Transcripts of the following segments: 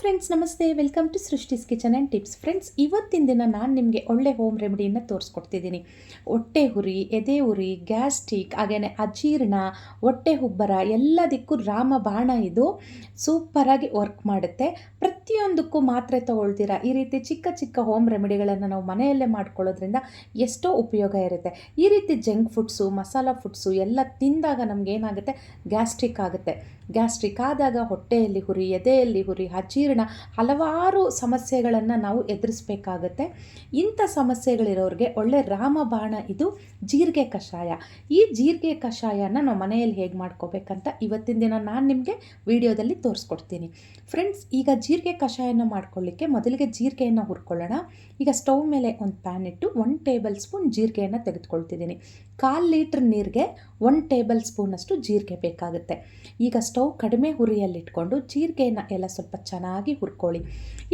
Friends ನಮಸ್ತೆ. Welcome to Srushti's kitchen and tips friends ಇವತ್ತಿನ ದಿನ ನಾನು ನಿಮಗೆ ಒಳ್ಳೆ ಹೋಮ್ ರೆಮಿಡಿಯನ್ನು ತೋರಿಸ್ಕೊಡ್ತಿದ್ದೀನಿ. ಹೊಟ್ಟೆ ಹುರಿ ಎದೆ ಉರಿ ಗ್ಯಾಸ್ಟ್ರಿಕ್ ಹಾಗೆಯೇ ಅಜೀರ್ಣ, ಹೊಟ್ಟೆ ಹುಬ್ಬರ ಎಲ್ಲದಕ್ಕೂ ರಾಮಬಾಣ ಇದು. ಸೂಪರಾಗಿ ವರ್ಕ್ ಮಾಡುತ್ತೆ. ಪ್ರತಿಯೊಂದಕ್ಕೂ ಮಾತ್ರೆ ತಗೊಳ್ತೀರಾ? ಈ ರೀತಿ ಚಿಕ್ಕ ಚಿಕ್ಕ ಹೋಮ್ ರೆಮಿಡಿಗಳನ್ನು ನಾವು ಮನೆಯಲ್ಲೇ ಮಾಡ್ಕೊಳ್ಳೋದ್ರಿಂದ ಎಷ್ಟೋ ಉಪಯೋಗ ಇರುತ್ತೆ. ಈ ರೀತಿ ಜಂಕ್ ಫುಡ್ಸು ಮಸಾಲ ಫುಡ್ಸು ಎಲ್ಲ ತಿಂದಾಗ ನಮಗೇನಾಗುತ್ತೆ ಗ್ಯಾಸ್ಟ್ರಿಕ್ ಆಗುತ್ತೆ. ಗ್ಯಾಸ್ಟ್ರಿಕ್ ಆದಾಗ ಹೊಟ್ಟೆಯಲ್ಲಿ ಹುರಿ ಎದೆಯಲ್ಲಿ ಹುರಿ ಅಜೀರ್ಣ ಹಲವಾರು ಸಮಸ್ಯೆಗಳನ್ನು ನಾವು ಎದುರಿಸ್ಬೇಕಾಗತ್ತೆ. ಇಂಥ ಸಮಸ್ಯೆಗಳಿರೋರಿಗೆ ಒಳ್ಳೆ ರಾಮಬಾಣ ಇದು ಜೀರಿಗೆ ಕಷಾಯ. ಈ ಜೀರಿಗೆ ಕಷಾಯನ ನಾವು ಮನೆಯಲ್ಲಿ ಹೇಗೆ ಮಾಡ್ಕೋಬೇಕಂತ ಇವತ್ತಿನ ದಿನ ನಾನು ನಿಮಗೆ ವಿಡಿಯೋದಲ್ಲಿ ತೋರಿಸ್ಕೊಡ್ತೀನಿ. ಫ್ರೆಂಡ್ಸ್, ಈಗ ಜೀರಿಗೆ ಕಷಾಯನ ಮಾಡ್ಕೊಳ್ಳಿಕ್ಕೆ ಮೊದಲಿಗೆ ಜೀರಿಗೆಯನ್ನು ಹುರ್ಕೊಳ್ಳೋಣ. ಈಗ ಸ್ಟವ್ ಮೇಲೆ ಒಂದು ಪ್ಯಾನ್ ಇಟ್ಟು ಒನ್ ಟೇಬಲ್ ಸ್ಪೂನ್ ಜೀರಿಗೆಯನ್ನು ತೆಗೆದುಕೊಳ್ತಿದ್ದೀನಿ. ಕಾಲು ಲೀಟ್ರ್ ನೀರಿಗೆ ಒನ್ ಟೇಬಲ್ ಸ್ಪೂನಷ್ಟು ಜೀರಿಗೆ ಬೇಕಾಗುತ್ತೆ. ಈಗ ಸ್ಟವ್ ಕಡಿಮೆ ಹುರಿಯಲ್ಲಿಟ್ಕೊಂಡು ಜೀರಿಗೆಯನ್ನು ಎಲ್ಲ ಸ್ವಲ್ಪ ಚೆನ್ನಾಗಿ ಹುರ್ಕೊಳ್ಳಿ.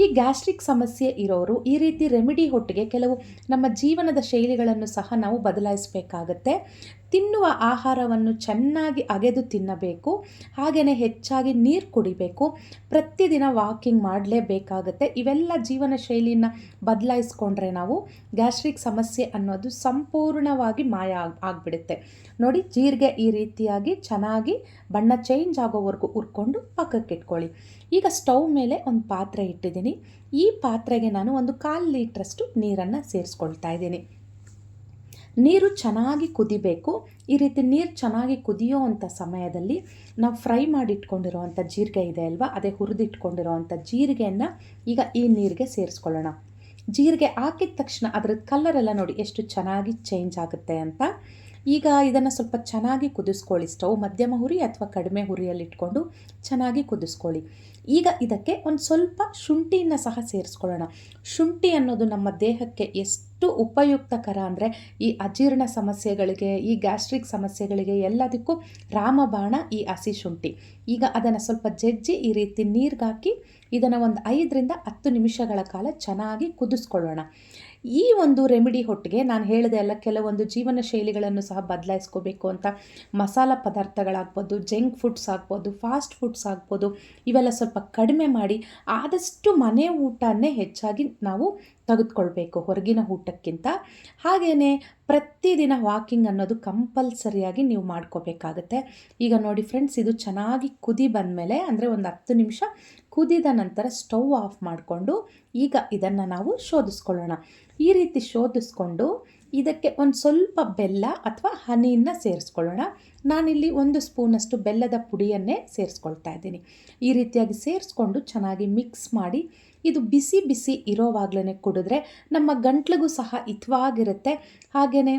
ಈ ಗ್ಯಾಸ್ಟ್ರಿಕ್ ಸಮಸ್ಯೆ ಇರೋರು ಈ ರೀತಿ ರೆಮಿಡಿ ಹೊಟ್ಟಿಗೆ ಕೆಲವು ನಮ್ಮ ಜೀವನದ ಶೈಲಿಗಳನ್ನು ಸಹ ನಾವು ಬದಲಾಯಿಸಬೇಕಾಗತ್ತೆ. ತಿನ್ನುವ ಆಹಾರವನ್ನು ಚೆನ್ನಾಗಿ ಅಗೆದು ತಿನ್ನಬೇಕು ಹಾಗೆಯೇ ಹೆಚ್ಚಾಗಿ ನೀರು ಕುಡಿಬೇಕು, ಪ್ರತಿದಿನ ವಾಕಿಂಗ್ ಮಾಡಲೇಬೇಕಾಗತ್ತೆ. ಇವೆಲ್ಲ ಜೀವನ ಶೈಲಿಯನ್ನು ಬದಲಾಯಿಸ್ಕೊಂಡ್ರೆ ನಾವು ಗ್ಯಾಸ್ಟ್ರಿಕ್ ಸಮಸ್ಯೆ ಅನ್ನೋದು ಸಂಪೂರ್ಣವಾಗಿ ಮಾಯ ಆಗಿ, ಆಗಿಬಿಡುತ್ತೆ. ನೋಡಿ, ಜೀರಿಗೆ ಈ ರೀತಿಯಾಗಿ ಚೆನ್ನಾಗಿ ಬಣ್ಣ ಚೇಂಜ್ ಆಗೋವರೆಗೂ ಉರ್ಕೊಂಡು ಪಕ್ಕಕ್ಕೆ ಇಟ್ಕೊಳ್ಳಿ ಈಗ ಸ್ಟವ್ ಮೇಲೆ ಒಂದು ಪಾತ್ರೆ ಇಟ್ಟಿದ್ದೀನಿ. ಈ ಪಾತ್ರೆಗೆ ನಾನು ಒಂದು ಕಾಲು ಲೀಟ್ರಷ್ಟು ನೀರನ್ನು ಸೇರಿಸ್ಕೊಳ್ತಾ ಇದ್ದೀನಿ. ನೀರು ಚೆನ್ನಾಗಿ ಕುದಿಬೇಕು. ಈ ರೀತಿ ನೀರು ಚೆನ್ನಾಗಿ ಕುದಿಯೋ ಅಂಥ ಸಮಯದಲ್ಲಿ ನಾವು ಫ್ರೈ ಮಾಡಿಟ್ಕೊಂಡಿರೋವಂಥ ಜೀರಿಗೆ ಇದೆ ಅಲ್ವಾ? ಅದೇ ಹುರಿದಿಟ್ಕೊಂಡಿರೋವಂಥ ಜೀರಿಗೆಯನ್ನು ಈಗ ಈ ನೀರಿಗೆ ಸೇರಿಸ್ಕೊಳ್ಳೋಣ. ಜೀರಿಗೆ ಹಾಕಿದ ತಕ್ಷಣ ಅದ್ರದ್ದು ಕಲ್ಲರೆಲ್ಲ ನೋಡಿ ಎಷ್ಟು ಚೆನ್ನಾಗಿ ಚೇಂಜ್ ಆಗುತ್ತೆ ಅಂತ. ಈಗ ಇದನ್ನು ಸ್ವಲ್ಪ ಚೆನ್ನಾಗಿ ಕುದಿಸ್ಕೊಳ್ಳಿ. ಸ್ಟವ್ ಮಧ್ಯಮ ಹುರಿ ಅಥವಾ ಕಡಿಮೆ ಹುರಿಯಲ್ಲಿಟ್ಕೊಂಡು ಚೆನ್ನಾಗಿ ಕುದಿಸ್ಕೊಳ್ಳಿ. ಈಗ ಇದಕ್ಕೆ ಒಂದು ಸ್ವಲ್ಪ ಶುಂಠಿಯನ್ನು ಸಹ ಸೇರಿಸ್ಕೊಳ್ಳೋಣ. ಶುಂಠಿ ಅನ್ನೋದು ನಮ್ಮ ದೇಹಕ್ಕೆ ಎಷ್ಟು ಉಪಯುಕ್ತಕರ ಅಂದರೆ ಈ ಅಜೀರ್ಣ ಸಮಸ್ಯೆಗಳಿಗೆ, ಈ ಗ್ಯಾಸ್ಟ್ರಿಕ್ ಸಮಸ್ಯೆಗಳಿಗೆ ಎಲ್ಲದಕ್ಕೂ ರಾಮಬಾಣ ಈ ಹಸಿ ಶುಂಠಿ. ಈಗ ಅದನ್ನು ಸ್ವಲ್ಪ ಜಜ್ಜಿ ಈ ರೀತಿ ನೀರಿಗಾಕಿ ಇದನ್ನು ಒಂದು ಐದರಿಂದ ಹತ್ತು ನಿಮಿಷಗಳ ಕಾಲ ಚೆನ್ನಾಗಿ ಕುದಿಸ್ಕೊಳ್ಳೋಣ. ಈ ಒಂದು ರೆಮಿಡಿ ಹೊಟ್ಟಿಗೆ ನಾನು ಹೇಳಿದೆ ಅಲ್ಲ, ಕೆಲವೊಂದು ಜೀವನ ಶೈಲಿಗಳನ್ನು ಸಹ ಬದಲಾಯಿಸ್ಕೋಬೇಕು ಅಂತ. ಮಸಾಲ ಪದಾರ್ಥಗಳಾಗ್ಬೋದು, ಜಂಕ್ ಫುಡ್ಸ್ ಆಗ್ಬೋದು, ಫಾಸ್ಟ್ ಫುಡ್ಸ್ ಆಗ್ಬೋದು, ಇವೆಲ್ಲ ಸ್ವಲ್ಪ ಕಡಿಮೆ ಮಾಡಿ ಆದಷ್ಟು ಮನೆ ಊಟನೇ ಹೆಚ್ಚಾಗಿ ನಾವು ತೆಗೆದುಕೊಳ್ಬೇಕು ಹೊರಗಿನ ಊಟಕ್ಕಿಂತ. ಹಾಗೆಯೇ ಪ್ರತಿದಿನ ವಾಕಿಂಗ್ ಅನ್ನೋದು ಕಂಪಲ್ಸರಿಯಾಗಿ ನೀವು ಮಾಡ್ಕೋಬೇಕಾಗತ್ತೆ. ಈಗ ನೋಡಿ ಫ್ರೆಂಡ್ಸ್, ಇದು ಚೆನ್ನಾಗಿ ಕುದಿ ಬಂದಮೇಲೆ ಅಂದರೆ ಒಂದು ಹತ್ತು ನಿಮಿಷ ಕುದಿದ ನಂತರ ಸ್ಟವ್ ಆಫ್ ಮಾಡಿಕೊಂಡು ಈಗ ಇದನ್ನು ನಾವು ಶೋಧಿಸ್ಕೊಳ್ಳೋಣ. ಈ ರೀತಿ ಶೋಧಿಸ್ಕೊಂಡು ಇದಕ್ಕೆ ಒಂದು ಸ್ವಲ್ಪ ಬೆಲ್ಲ ಅಥವಾ ಹನಿಯನ್ನು ಸೇರಿಸ್ಕೊಳ್ಳೋಣ. ನಾನಿಲ್ಲಿ ಒಂದು ಸ್ಪೂನಷ್ಟು ಬೆಲ್ಲದ ಪುಡಿಯನ್ನೇ ಸೇರಿಸ್ಕೊಳ್ತಾ ಇದ್ದೀನಿ. ಈ ರೀತಿಯಾಗಿ ಸೇರಿಸ್ಕೊಂಡು ಚೆನ್ನಾಗಿ ಮಿಕ್ಸ್ ಮಾಡಿ ಇದು ಬಿಸಿ ಬಿಸಿ ಇರೋವಾಗ್ಲೇ ಕುಡಿದ್ರೆ ನಮ್ಮ ಗಂಟ್ಲಿಗೂ ಸಹ ಹಿತವಾಗಿರುತ್ತೆ. ಹಾಗೆಯೇ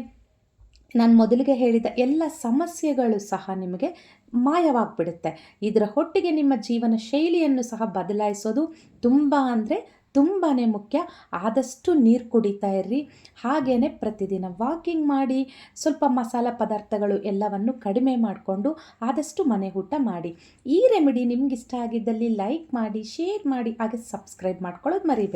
ನಾನು ಮೊದಲಿಗೆ ಹೇಳಿದ ಎಲ್ಲ ಸಮಸ್ಯೆಗಳು ಸಹ ನಿಮಗೆ ಮಾಯವಾಗ್ಬಿಡುತ್ತೆ. ಇದರ ಹೊಟ್ಟಿಗೆ ನಿಮ್ಮ ಜೀವನ ಶೈಲಿಯನ್ನು ಸಹ ಬದಲಾಯಿಸೋದು ತುಂಬ ಅಂದರೆ ತುಂಬಾ ಮುಖ್ಯ. ಆದಷ್ಟು ನೀರು ಕುಡಿತಾ ಇರ್ರಿ. ಹಾಗೆಯೇ ಪ್ರತಿದಿನ ವಾಕಿಂಗ್ ಮಾಡಿ, ಸ್ವಲ್ಪ ಮಸಾಲ ಪದಾರ್ಥಗಳು ಎಲ್ಲವನ್ನು ಕಡಿಮೆ ಮಾಡಿಕೊಂಡು ಆದಷ್ಟು ಮನೆ ಊಟ ಮಾಡಿ. ಈ ರೆಮಿಡಿ ನಿಮ್ಗೆ ಇಷ್ಟ ಆಗಿದ್ದಲ್ಲಿ ಲೈಕ್ ಮಾಡಿ ಶೇರ್ ಮಾಡಿ, ಹಾಗೆ ಸಬ್ಸ್ಕ್ರೈಬ್ ಮಾಡ್ಕೊಳ್ಳೋದು ಮರಿಬೇಡಿ.